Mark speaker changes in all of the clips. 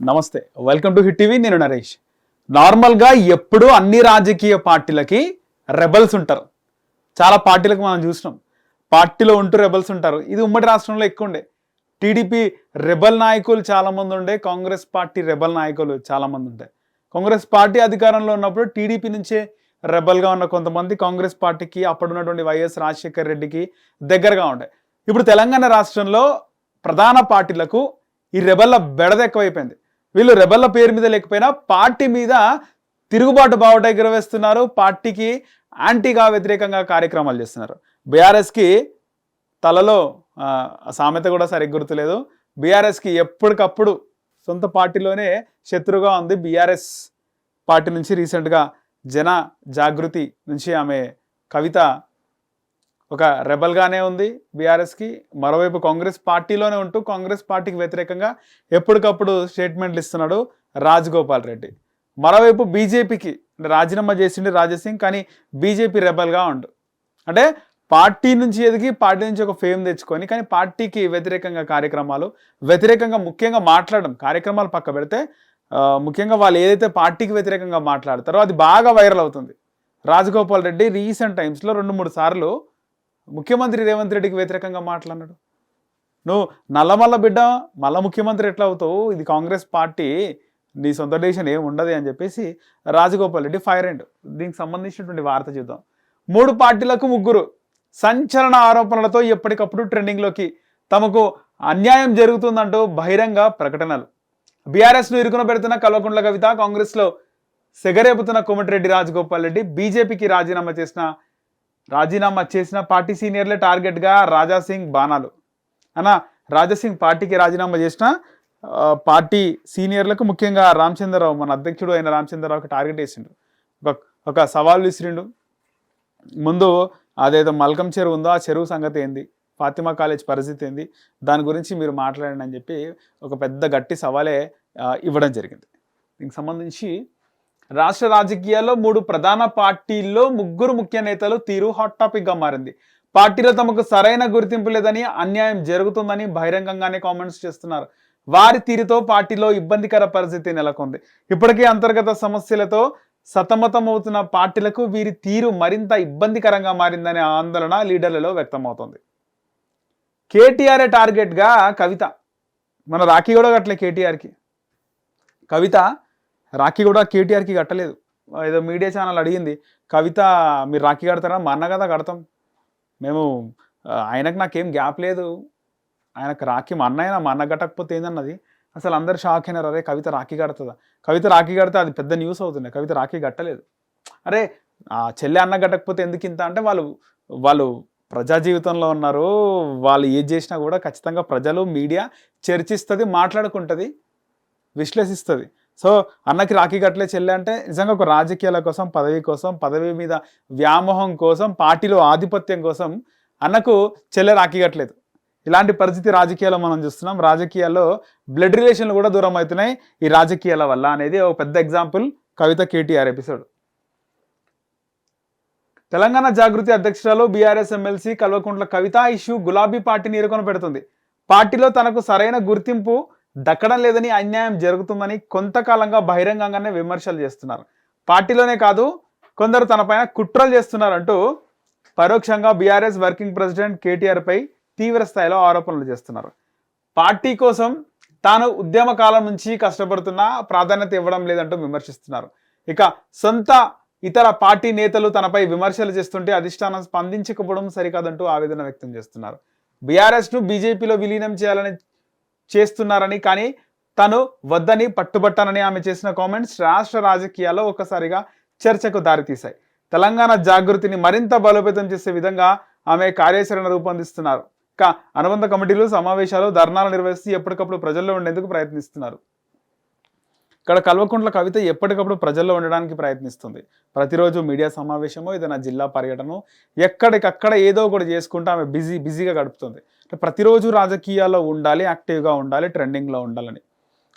Speaker 1: నమస్తే welcome to hit TV నేను నరేష్. నార్మల్గా ఎప్పుడూ అన్ని రాజకీయ పార్టీలకి రెబల్స్ ఉంటారు. చాలా పార్టీలకు మనం చూసినాం. పార్టీలో ఉంటూ రెబల్స్ ఉంటారు. ఇది ఉమ్మడి రాష్ట్రంలో ఎక్కువ ఉండే. టీడీపీ రెబల్ నాయకులు చాలా మంది ఉండే. కాంగ్రెస్ పార్టీ రెబల్ నాయకులు చాలా మంది ఉండే. కాంగ్రెస్ పార్టీ అధికారంలో ఉన్నప్పుడు టీడీపీ నుంచే రెబల్గా ఉన్న కొంతమంది కాంగ్రెస్ పార్టీకి అప్పుడున్నటువంటి వైఎస్ రాజశేఖర్ రెడ్డికి దగ్గరగా ఉండే. ఇప్పుడు తెలంగాణ రాష్ట్రంలో ప్రధాన పార్టీలకు ఈ రెబల్ల బెడద ఎక్కువైపోయింది. వీళ్ళు రెబల్ల పేరు మీద లేకపోయినా పార్టీ మీద తిరుగుబాటు బావుట ఎగురవేస్తున్నారు పార్టీకి యాంటీగా వ్యతిరేకంగా కార్యక్రమాలు చేస్తున్నారు. బీఆర్ఎస్కి తలలో సామెత కూడా సరిగ్గా గుర్తులేదు. బీఆర్ఎస్కి ఎప్పటికప్పుడు సొంత పార్టీలోనే శత్రుగా ఉంది. బీఆర్ఎస్ పార్టీ నుంచి రీసెంట్గా జన జాగృతి నుంచి ఆమె కవిత ఒక రెబల్గానే ఉంది బీఆర్ఎస్కి మరోవైపు కాంగ్రెస్ పార్టీలోనే ఉంటూ కాంగ్రెస్ పార్టీకి వ్యతిరేకంగా ఎప్పటికప్పుడు స్టేట్మెంట్లు ఇస్తున్నాడు రాజగోపాల్ రెడ్డి. మరోవైపు బీజేపీకి అంటే రాజీనామా చేసిండు రాజసింగ్ కానీ బీజేపీ రెబల్గా ఉండు. అంటే పార్టీ నుంచి ఎదిగి పార్టీ నుంచి ఒక ఫేమ్ తెచ్చుకొని కానీ పార్టీకి వ్యతిరేకంగా కార్యక్రమాలు వ్యతిరేకంగా ముఖ్యంగా మాట్లాడడం కార్యక్రమాలు పక్క పెడితే ముఖ్యంగా వాళ్ళు ఏదైతే పార్టీకి వ్యతిరేకంగా మాట్లాడతారో అది బాగా వైరల్ అవుతుంది. రాజగోపాల్ రెడ్డి రీసెంట్ టైమ్స్లో రెండు మూడు సార్లు ముఖ్యమంత్రి రేవంత్ రెడ్డికి వ్యతిరేకంగా మాట్లాడినాడు. నువ్వు నల్లమల్ల బిడ్డ మళ్ళా ముఖ్యమంత్రి ఎట్లా అవుతావు? ఇది కాంగ్రెస్ పార్టీ నీ సొంత డెసిషన్ ఏం ఉండదు అని చెప్పేసి రాజగోపాల్ రెడ్డి ఫైర్ అండ్ దీనికి సంబంధించినటువంటి వార్త చూద్దాం. మూడు పార్టీలకు ముగ్గురు సంచలన ఆరోపణలతో ఎప్పటికప్పుడు ట్రెండింగ్లోకి తమకు అన్యాయం జరుగుతుందంటూ బహిరంగ ప్రకటనలు. బీఆర్ఎస్ను ఇరుకున పెడుతున్న కల్వకుంట్ల కవిత కాంగ్రెస్లో సెగరేపుతున్న కోమటిరెడ్డి రాజగోపాల్ రెడ్డి బీజేపీకి రాజీనామా చేసిన రాజీనామా చేసిన పార్టీ సీనియర్లే టార్గెట్గా రాజాసింగ్ బాణాలు. అన్న రాజాసింగ్ పార్టీకి రాజీనామా చేసిన పార్టీ సీనియర్లకు ముఖ్యంగా రామచంద్రరావు మన అధ్యక్షుడు అయిన రామచంద్రరావుకి టార్గెట్ వేసిండు. ఒక ఒక సవాల్ విసిరిండు ముందు అదేదో మల్కం చెరువు ఉందో ఆ చెరువు సంగతి ఏంది? ఫాతిమా కాలేజ్ పరిస్థితి ఏంది? దాని గురించి మీరు మాట్లాడండి అని చెప్పి ఒక పెద్ద గట్టి సవాలే ఇవ్వడం జరిగింది. దీనికి సంబంధించి రాష్ట్ర రాజకీయాల్లో మూడు ప్రధాన పార్టీల్లో ముగ్గురు ముఖ్య నేతలు తీరు హాట్ టాపిక్గా మారింది. పార్టీలో తమకు సరైన గుర్తింపు లేదని అన్యాయం జరుగుతుందని బహిరంగంగానే కామెంట్స్ చేస్తున్నారు. వారి తీరుతో పార్టీలో ఇబ్బందికర పరిస్థితి నెలకొంది. ఇప్పటికే అంతర్గత సమస్యలతో సతమతమవుతున్న పార్టీలకు వీరి తీరు మరింత ఇబ్బందికరంగా మారిందనే ఆందోళన లీడర్లలో వ్యక్తమవుతోంది. కేటీఆర్ టార్గెట్గా కవిత మన రాఖీ కూడా కట్టలే కేటీఆర్కి. కవిత రాఖీ కూడా కేటీఆర్కి కట్టలేదు. ఏదో మీడియా ఛానల్ అడిగింది కవిత మీరు రాఖీ కడతారా? మా అన్న కదా కడతాం. మేము ఆయనకు నాకేం గ్యాప్ లేదు. ఆయనకు రాఖీ మా అన్నయ్య మా అన్న కట్టకపోతే ఏందన్నది? అసలు అందరు షాక్ అయినారు. అరే కవిత రాఖీ కడుతుందా? కవిత రాఖీ కడితే అది పెద్ద న్యూస్ అవుతుంది. కవిత రాఖీ కట్టలేదు. అరే ఆ చెల్లె అన్న కట్టకపోతే ఎందుకు ఇంత? అంటే వాళ్ళు వాళ్ళు ప్రజా జీవితంలో ఉన్నారు. వాళ్ళు ఏది చేసినా కూడా ఖచ్చితంగా ప్రజలు మీడియా చర్చిస్తుంది మాట్లాడుకుంటుంది విశ్లేషిస్తుంది. సో అన్నకి రాఖీ కట్టలే చెల్లె అంటే నిజంగా ఒక రాజకీయాల కోసం పదవి కోసం పదవి మీద వ్యామోహం కోసం పార్టీలో ఆధిపత్యం కోసం అన్నకు చెల్లె రాఖీ కట్టలేదు. ఇలాంటి పరిస్థితి రాజకీయాల్లో మనం చూస్తున్నాం. రాజకీయాల్లో బ్లడ్ రిలేషన్లు కూడా దూరం అవుతున్నాయి ఈ రాజకీయాల వల్ల అనేది ఒక పెద్ద example Kavitha KTR episode Telangana Jagruthi అధ్యక్షురాలు BRS MLC Kalvakuntla Kavitha issue గులాబీ పార్టీని ఎరుకొని పెడుతుంది పార్టీలో తనకు సరైన గుర్తింపు దక్కడం లేదని అన్యాయం జరుగుతుందని కొంతకాలంగా బహిరంగంగానే విమర్శలు చేస్తున్నారు. పార్టీలోనే కాదు కొందరు తనపైన కుట్రలు చేస్తున్నారంటూ పరోక్షంగా బీఆర్ఎస్ వర్కింగ్ ప్రెసిడెంట్ కేటీఆర్ పై తీవ్ర స్థాయిలో ఆరోపణలు చేస్తున్నారు. పార్టీ కోసం తాను ఉద్యమ కాలం నుంచి కష్టపడుతున్నా ప్రాధాన్యత ఇవ్వడం లేదంటూ విమర్శిస్తున్నారు. ఇక సొంత ఇతర పార్టీ నేతలు తనపై విమర్శలు చేస్తుంటే అధిష్టానం స్పందించకపోవడం సరికాదంటూ ఆవేదన వ్యక్తం చేస్తున్నారు. బీఆర్ఎస్ను బీజేపీలో విలీనం చేయాలని చేస్తున్నారని కానీ తను వద్దని పట్టుబట్టానని ఆమె చేసిన కామెంట్స్ రాష్ట్ర రాజకీయాల్లో ఒక్కసారిగా చర్చకు దారితీశాయి. తెలంగాణ జాగృతిని మరింత బలోపేతం చేసే విధంగా ఆమె కార్యాచరణ రూపొందిస్తున్నారు. ఇంకా అనుబంధ కమిటీలు సమావేశాలు ధర్నాలు నిర్వహిస్తూ ఎప్పటికప్పుడు ప్రజల్లో ఉండేందుకు ప్రయత్నిస్తున్నారు. ఇక్కడ కల్వకుంట్ల కవిత ఎప్పటికప్పుడు ప్రజల్లో ఉండడానికి ప్రయత్నిస్తుంది. ప్రతిరోజు మీడియా సమావేశమో ఏదైనా జిల్లా పర్యటన ఎక్కడికక్కడ ఏదో ఒకటి చేసుకుంటూ ఆమె బిజీ బిజీగా గడుపుతుంది. అంటే ప్రతిరోజు రాజకీయాల్లో ఉండాలి యాక్టివ్గా ఉండాలి ట్రెండింగ్లో ఉండాలని.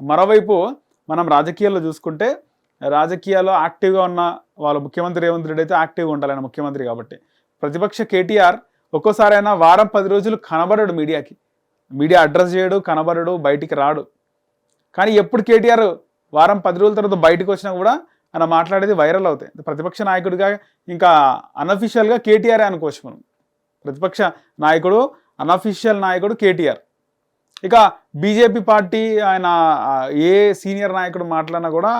Speaker 1: మరోవైపు మనం రాజకీయాల్లో చూసుకుంటే రాజకీయాల్లో యాక్టివ్గా ఉన్న వాళ్ళ ముఖ్యమంత్రి రేవంత్ రెడ్డి అయితే యాక్టివ్గా ఉండాలని ముఖ్యమంత్రి కాబట్టి. ప్రతిపక్ష కేటీఆర్ ఒక్కోసారి అయినా వారం పది రోజులు కనబడడు మీడియాకి. మీడియా అడ్రస్ చేయడు కనబడడు బయటికి రాడు. కానీ ఎప్పుడు కేటీఆర్ వారం పది రోజుల తర్వాత బయటకు వచ్చినా కూడా ఆయన మాట్లాడేది వైరల్ అవుతాయి. ప్రతిపక్ష నాయకుడిగా ఇంకా అనఫిషియల్గా కేటీఆర్ అనుకోవచ్చు మనం. ప్రతిపక్ష నాయకుడు అనఫిషియల్ నాయకుడు కేటీఆర్. ఇక బీజేపీ పార్టీ ఆయన ఏ సీనియర్ నాయకుడు మాట్లాడినా కూడా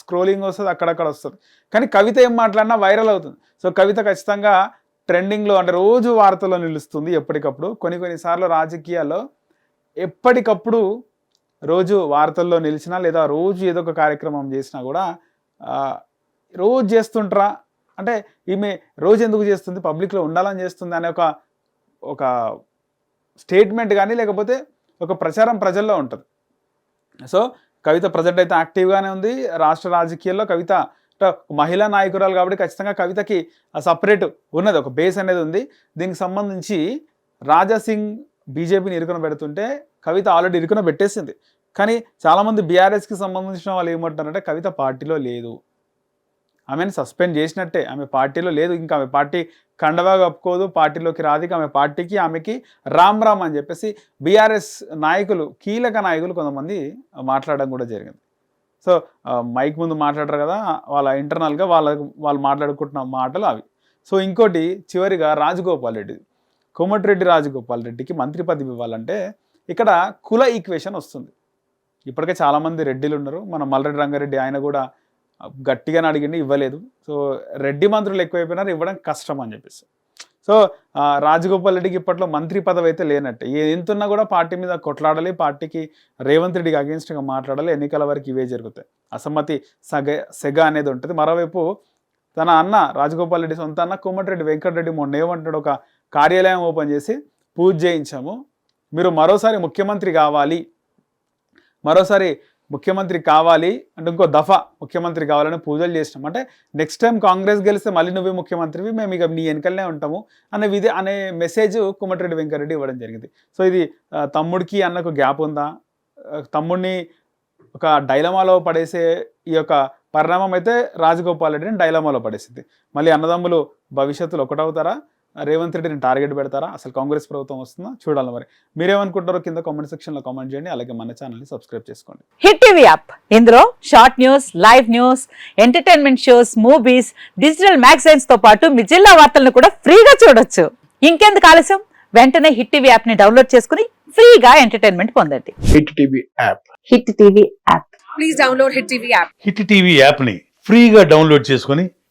Speaker 1: స్క్రోలింగ్ వస్తుంది అక్కడక్కడ వస్తుంది. కానీ కవిత ఏం మాట్లాడినా వైరల్ అవుతుంది. సో కవిత ఖచ్చితంగా ట్రెండింగ్లో అంటే రోజు వార్తల్లో నిలుస్తుంది ఎప్పటికప్పుడు. కొన్ని కొన్నిసార్లు రాజకీయాల్లో ఎప్పటికప్పుడు రోజు వార్తల్లో నిలిచినా లేదా రోజు ఏదో ఒక కార్యక్రమం చేసినా కూడా రోజు చేస్తుంటారా. అంటే ఈమె రోజు ఎందుకు చేస్తుంది? పబ్లిక్లో ఉండాలని చేస్తుంది అనే ఒక ఒక స్టేట్మెంట్ కానీ లేకపోతే ఒక ప్రచారం ప్రజల్లో ఉంటుంది. సో కవిత ప్రజెంట్ అయితే యాక్టివ్గానే ఉంది. రాష్ట్ర రాజకీయాల్లో కవిత మహిళా నాయకురాలు కాబట్టి ఖచ్చితంగా కవితకి సపరేట్ ఉన్నది. ఒక బేస్ అనేది ఉంది. దీనికి సంబంధించి రాజా సింగ్ బీజేపీని ఇరుకున పెడుతుంటే కవిత ఆల్రెడీ ఇరుకున పెట్టేసింది. కానీ చాలామంది బీఆర్ఎస్కి సంబంధించిన వాళ్ళు ఏమంటారంటే కవిత పార్టీలో లేదు. ఆమెను సస్పెండ్ చేసినట్టే. ఆమె పార్టీలో లేదు. ఇంకా ఆమె పార్టీ కండవా కప్పుకోదు పార్టీలోకి రాదు. ఆమె పార్టీకి ఆమెకి రామ్ రామ్ అని చెప్పేసి బీఆర్ఎస్ నాయకులు కీలక నాయకులు కొంతమంది మాట్లాడడం కూడా జరిగింది. సో మైక్ ముందు మాట్లాడరు కదా వాళ్ళ ఇంటర్నల్గా వాళ్ళ వాళ్ళు మాట్లాడుకుంటున్న మాటలు అవి. సో ఇంకోటి చివరిగా రాజగోపాల్ రెడ్డి. కోమటిరెడ్డి రాజగోపాల్ రెడ్డికి మంత్రి పదవి ఇవ్వాలంటే ఇక్కడ కుల ఈక్వేషన్ వస్తుంది. ఇప్పటికే చాలామంది రెడ్డిలు ఉన్నారు. మన మల్లరెడ్డి రంగారెడ్డి ఆయన కూడా గట్టిగానే అడిగింది ఇవ్వలేదు. సో రెడ్డి మంత్రులు ఎక్కువైపోయినారు ఇవ్వడం కష్టం అని చెప్పేసి. సో రాజగోపాల్ రెడ్డికి ఇప్పట్లో మంత్రి పదవి అయితే లేనట్టే. ఎంతున్నా కూడా పార్టీ మీద కొట్లాడాలి పార్టీకి రేవంత్ రెడ్డికి అగేన్స్ట్గా మాట్లాడాలి ఎన్నికల వరకు ఇవే జరుగుతాయి. అసమ్మతి సగ సెగ అనేది ఉంటుంది. మరోవైపు తన అన్న రాజగోపాల్ రెడ్డి సొంత అన్న కోమటిరెడ్డి వెంకటరెడ్డి మొన్న ఏమంటాడు ఒక కార్యాలయం ఓపెన్ చేసి పూజ చేయించాము. మీరు మరోసారి ముఖ్యమంత్రి కావాలి మరోసారి ముఖ్యమంత్రి కావాలి అంటే ఇంకో దఫా ముఖ్యమంత్రి కావాలని పూజలు చేసినాం. అంటే నెక్స్ట్ టైం కాంగ్రెస్ గెలిస్తే మళ్ళీ నువ్వే ముఖ్యమంత్రివి మేము ఇక నీ వెనకలనే ఉంటాము అనే విధి అనే మెసేజ్ కుమ్మటిరెడ్డి వెంకరెడ్డి ఇవ్వడం జరిగింది. సో ఇది తమ్ముడికి అన్నకు గ్యాప్ ఉందా? తమ్ముడిని ఒక డైలమాలో పడేసే ఈ యొక్క పరిణామం అయితే రాజగోపాల్ రెడ్డిని డైలమాలో పడేసింది. మళ్ళీ అన్నదమ్ములు భవిష్యత్తులో ఒకటవుతారా? రేవంత్ రెడ్డిని టార్గెట్ పెడతారా? అసలు కాంగ్రెస్ ప్రభుత్వం వస్తుందా? చూడాలి మరి. మీరేమనుకుంటారో కింద కామెంట్ సెక్షన్లో కామెంట్ చేయండి. అలాగే మన ఛానల్ని సబ్స్క్రైబ్ చేసుకోండి.
Speaker 2: Hit TV app. ఇందులో short news live news entertainment shows movies digital మ్యాగజైన్స్తో పాటు మీ జిల్లా వార్తలను కూడా ఫ్రీగా చూడొచ్చు. ఇంకెందుకు ఆలస్యం? వెంటనే హిట్ టీవీ యాప్ని డౌన్లోడ్ చేసుకుని ఫ్రీగా ఎంటర్టైన్మెంట్ పొందండి.
Speaker 3: Hit TV app.
Speaker 2: Hit TV app.
Speaker 4: Please download Hit TV app.
Speaker 5: Hit TV యాప్ని ఫ్రీగా డౌన్లోడ్ చేసుకొని